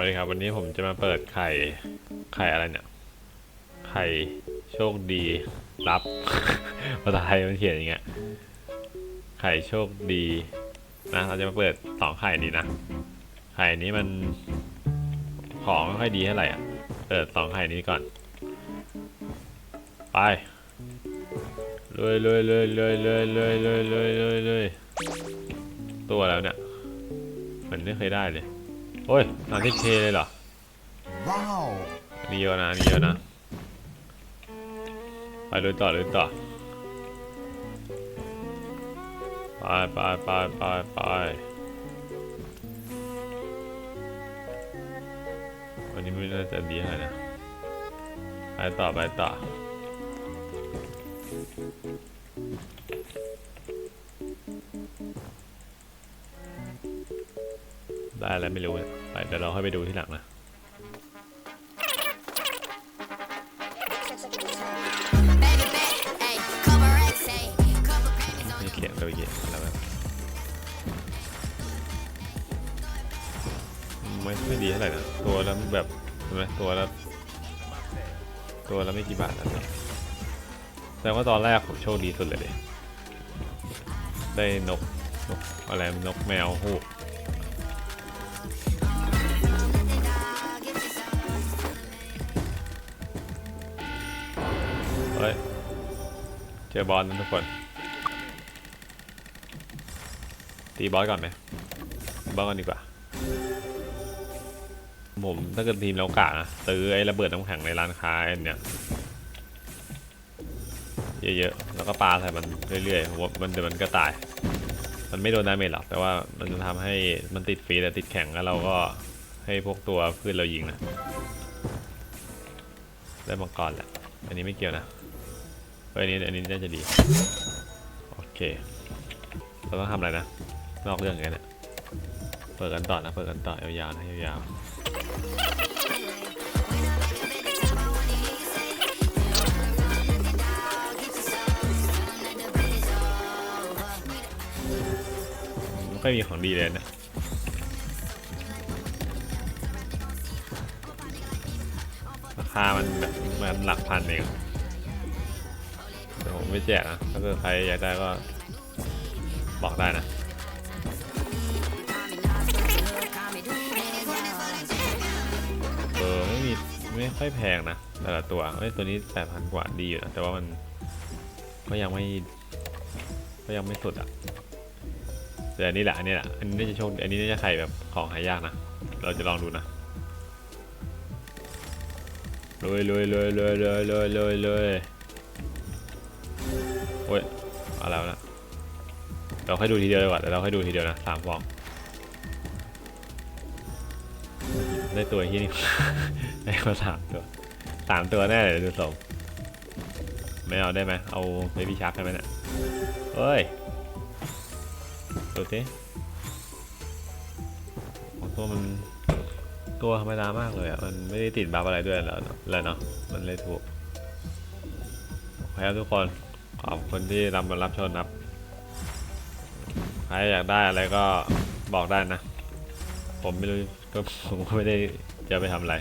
วัสดีครับ วันนี้ผมจะมาเปิดไข่ไข่อะไรเนี่ย ไข่โชคดีรับภาษาไทยมันเขียนอย่างเงี้ยไข่โชคดีนะเราจะมาเปิดสองไข่นี้นะ ไข่นี้มันของไม่ค่อยดีเท่าไหร่อะเปิดสองไข่นี้ก่อน ไปเลยเลยเลยเลยเลยเลยเลยเลยเลยเลยตัวแล้วเนี่ยเหมือนไม่เคยได้เลย โอ้ยสามสิบเคเลยเหรอ Wow. อันนี่เยอะนะอันนี่เยอะนะ ไปเลยต่อเลยต่อไปไปไปไปไปวันนี้ไม่น่าจะดีเท่าไหร่นะไปต่อไปต่อได้อะไรไม่รู้เนี่ย ไปเดี๋ยวเราค่อยไปดูที่หลังนะมีเขียนโดยเย็นแล้วแบบไม่ไม่ดีเท่าไหร่นะตัวล้วแบบเห็นไหมตัวล้วตัวล้วไม่กี่บาทนะแต่ว่าตอนแรกผมโชคดีสุดเลยดิได้นกนกอะไรนกแมวฮูก เฮ้ย เจอบอลนะทุกคน ตีบอสก่อนไหมบอสก่อนดีกว่า ผมถ้าเกิดทีมเรากะนะซื้อไอ้ระเบิดน้ำแข็งในร้านค้าอันเนี่ยเยอะๆ แล้วก็ปาใส่มันเรื่อยๆผมว่ามันเดี๋ยวมันก็ตาย มันไม่โดนดาเมจหรอก แต่ว่ามันจะทำให้มันติดฟีแต่ติดแข็งแล้วเราก็ให้พวกตัวพืชเรายิงนะ ได้มังกรแหละ อันนี้ไม่เกี่ยวนะ อันนี้อันนี้น่าจะดี โอเค เราต้องทำอะไรนะ นอกเรื่องอย่างเนี่ยเปิดกันต่อนะ เปิดกันต่อยาวๆนะยาวๆไม่ค่อยมีของดีเลยนะราคามันแบบมันหลักพันเอง ไม่แจกนะถ้าเกิใครอยากได้ก็บอกได้นะเออไม่มีไม่ค่อยแพงนะแต่ละตัวเอ้ยตัวนี้แปดพันกว่าดีอยู่นะแต่ว่ามันก็ยังไม่ก็ยังไม่สุดอะแต่อันนี้แหละอันนี้แหละอันนี้น่าจะโชคอันนี้น่าจะไข่แบบของหายากนะเราจะลองดูนะเลยเลยเลยเลยเลยเลยเลย โอ้ยเอาแล้วนะเราค่อยดูทีเดียวดีกว่าแต่เราค่อยดูทีเดียวนะสามฟองได้ตัวที่นี่ ได้มาสามตัวสามตัวแน่เลยดูสมไม่เอาได้ไหมเอาเบบี้ชาร์กได้ไหมเนี่ยเฮ้ยดูสิตัวมันตัวธรรมดามากเลยอะมันไม่ได้ติดบัฟอะไรด้วยแล้วแล้วเนาะมันเลยถูกโอเคครับทุกคน ขอบคุณที่รับมารับชมครับใครอยากได้อะไรก็บอกได้นะ ผมไม่รู้ก็ผมก็ไม่ได้จะไปทำอะไร